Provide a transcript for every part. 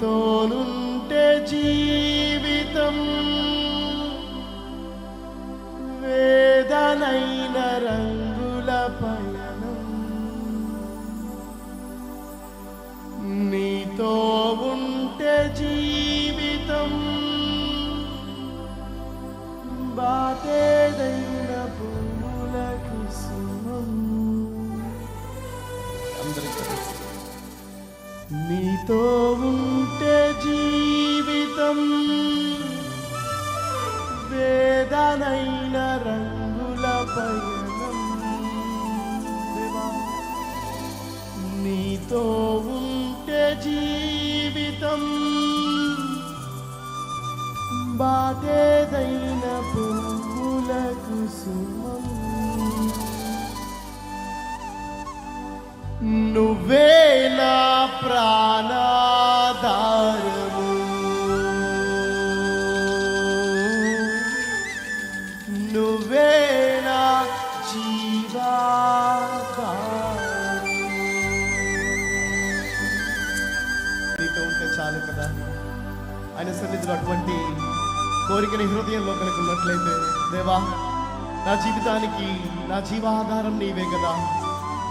నీతోనుంటే జీవితం వేదనైన రంగుల పయనం. నీతో ఉంటే జీవితం బాటేదైన పువ్వులకి సుమం. అందరికీ నీతో ఉంటే జీవితం వేదనైన రంగుల పయనం. నీతో ఉంటే జీవితం బాటేదైన పువ్వుల కుసుమం నువ్వేనా ప్రాణాధారము. నువ్వే నా నీతో ఉంటే చాలు కదా. ఆయన సన్నిధిలో అటువంటి కోరికని హృదయంలో కలిగి ఉన్నట్లయితే దేవా నా జీవితానికి నా జీవాధారం నీవే కదా.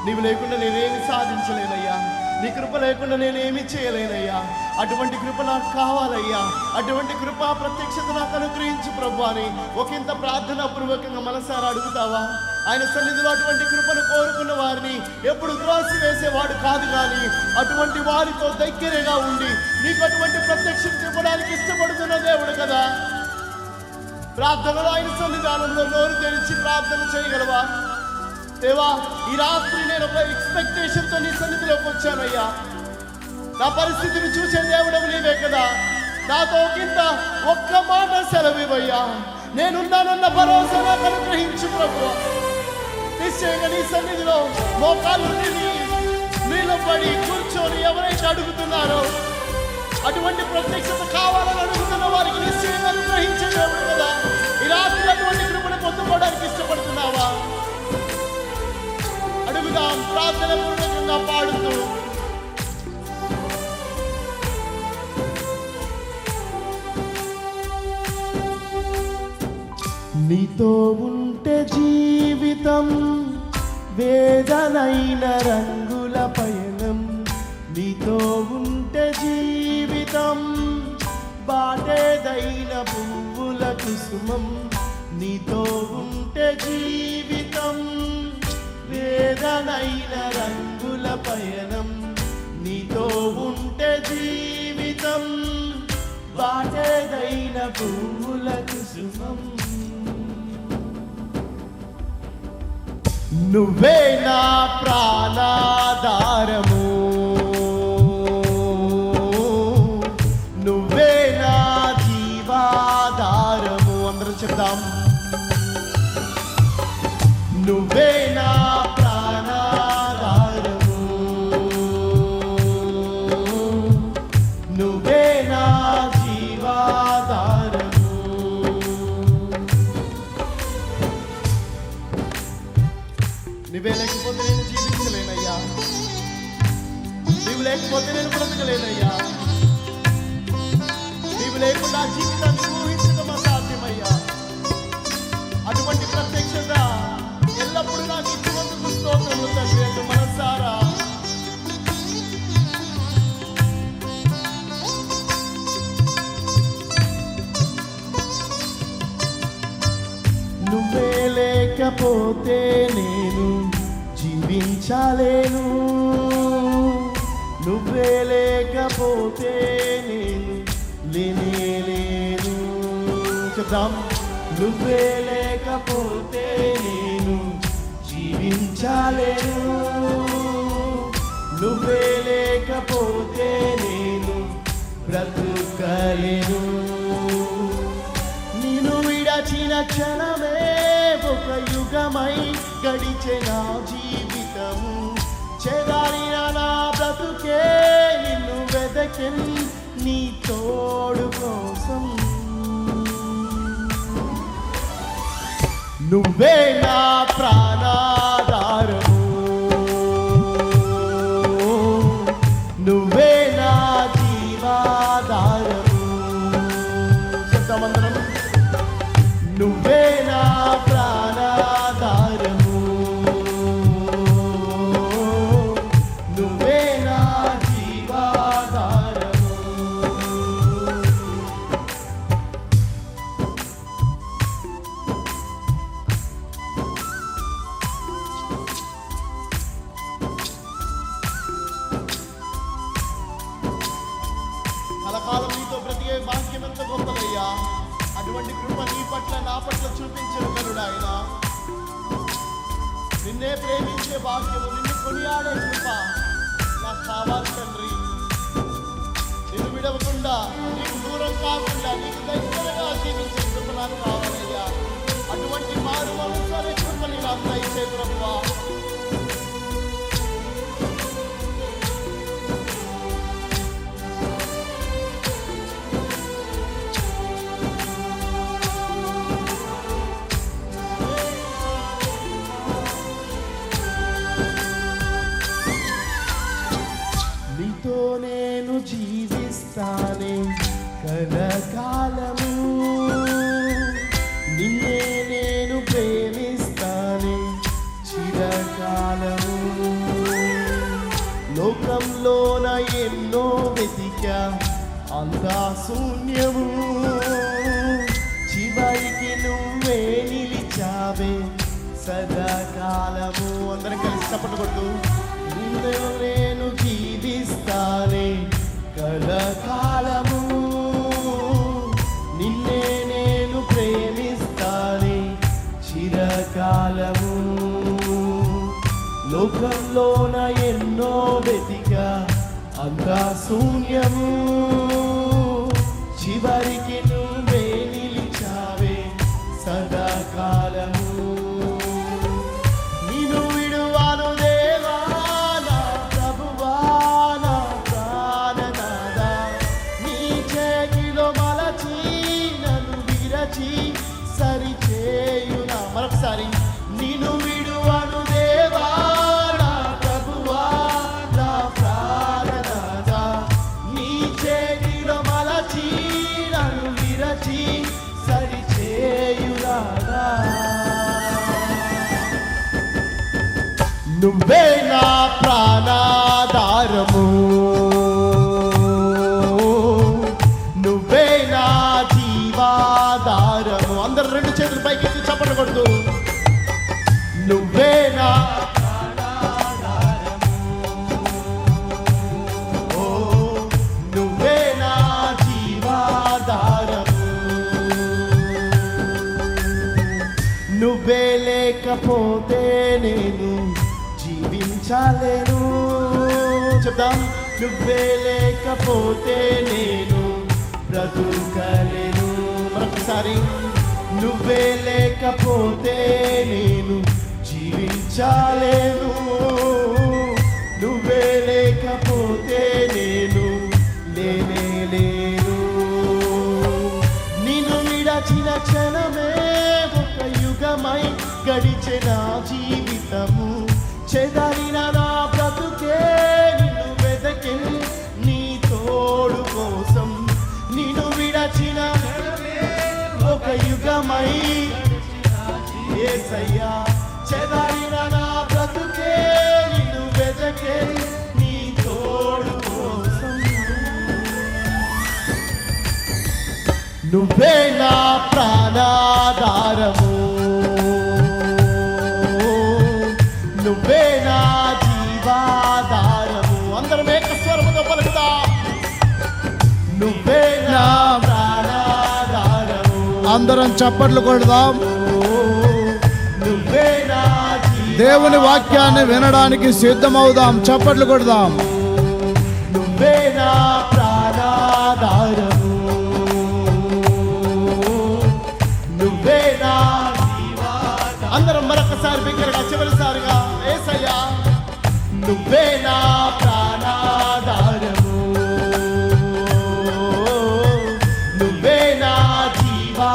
నీవు లేకుండా నేనేమి సాధించలేనయ్యా. నీ కృప లేకుండా నేనేమి చేయలేనయ్యా. అటువంటి కృప నాకు కావాలయ్యా. అటువంటి కృప ప్రత్యక్షత నాకు అనుగ్రహించు ప్రభు అని ఒకంత ప్రార్థన పూర్వకంగా మనసారా అడుగుతావా? ఆయన సన్నిధిలో అటువంటి కృపను కోరుకున్న వారిని ఎప్పుడు త్రోసి వేసేవాడు కాదు కానీ అటువంటి వారితో దగ్గరగా ఉండి నీకు అటువంటి ప్రత్యక్షం చెప్పడానికి ఇష్టపడుతున్న దేవుడు కదా. ప్రార్థనలో ఆయన సన్నిధానంలో నోరు తెరిచి ప్రార్థన చేయగలవా? దేవా ఈ రాత్రి నేను ఒక ఎక్స్పెక్టేషన్తో నీ సన్నిధిలోకి వచ్చానయ్యా. నా పరిస్థితిని చూసే దేవుడు నీవే కదా. నాతో కింద ఒక్క మాట సెలవివయ్యా నేనున్నానన్న భరోసా నాకు అనుగ్రహించు ప్రభు. నిశ్చయంగా నీ సన్నిధిలో మోకాళ్ళు నిలబడి కూర్చొని ఎవరైతే అడుగుతున్నారో అటువంటి ప్రత్యక్షత కావాలని అడుగుతున్న వారికి నిశ్చయంగా అనుగ్రహించే దేవుడు కదా. ఈ రాత్రి అటువంటి కృపను పొందుకోవడానికి ఇష్టపడుతున్నావా? అడుగుదాం ప్రార్థన పూర్వకంగా పాడుతూ. నీతో ఉంటే జీవితం వేదనైన రంగుల పయనం. నీతో ఉంటే జీవితం బాటేదైన పువ్వుల కుసుమం. నీతో పయనం నీతో ఉంటే జీవితం బాటేదైన పువ్వుల కుసుమం. నువ్వే నా ప్రాణా లేకపోతే నేను జీవించలేను. నువ్వే లేకపోతే నేను లేనేలేను. చెప్దాం. నువ్వే లేకపోతే నేను జీవించలేను. గడిచే నా జీవితము. చెదారిన నా బ్రతుకే నిన్ను వెదకెన్ నీ తోడు కోసం. నువ్వే నా ప్రాణాధారము. నువ్వే నా జీవాధారము. పట్ల చూపించిన కరుడు ఆయన నిన్నే ప్రేమించే భాగ్యము నిన్ను కొనియాడే కృప నాకు కావాలి తండ్రి. నిన్ను విడవకుండా నీకు దూరం కాకుండా నీకు అంతా శూన్యము. చివరికి నువ్వే నిలిచావే. సదాకాలము. అందరం కలిసి చప్పట్లు కొట్టు నేను జీవిస్తానే. కలకాలము. నిన్నే నేను ప్రేమిస్తానే. చిరకాలము. లోకంలోన ఎన్నో వెతిక అంతా శూన్యము. చివరికి నువ్వే నిలిచావే. సదాకాలం నువ్వే నా ప్రాణాధారము. నువ్వే నా జీవాధారము. అందరు రెండు చేతులు పైకి ఎత్తి చప్పట్లు కొడుతూ నువ్వే నా ఓ, జీవాధారము. నువ్వే లేకపోతే నేను చాలేను. చెప్దాం. నువ్వే లేకపోతే నేను బ్రతుకలేను. మరొకసారి. నువ్వే లేకపోతే నేను జీవించాలేను. నువ్వే లేకపోతే నేను లేనే లేను నిన్ను విడచిన క్షణమే ఒక యుగమై గడిచిన జీవితము చెదర ఏసయ్యా చెదరిన నా బ్రతుకే నిన్ను వెదకే నీ తోడు కోసం. నువ్వే నా ప్రాణాధారము. నువ్వే నా జీవాధారము. అందరం ఏక స్వరముతో పలుకుదా నువ్వే నా ప్రాణాధారము. అందరం చప్పట్లు కొడదాం. దేవుని వాక్యాన్ని వినడానికి సిద్ధమవుదాం. చప్పట్లు కొడదాం. నువ్వే నా ప్రాణాధారము అందరం మరొకసారి బిగ్గరగా చివరిసారిగా ఏసయ్యా నువ్వే నా ప్రాణాధారము? నువ్వే నా జీవా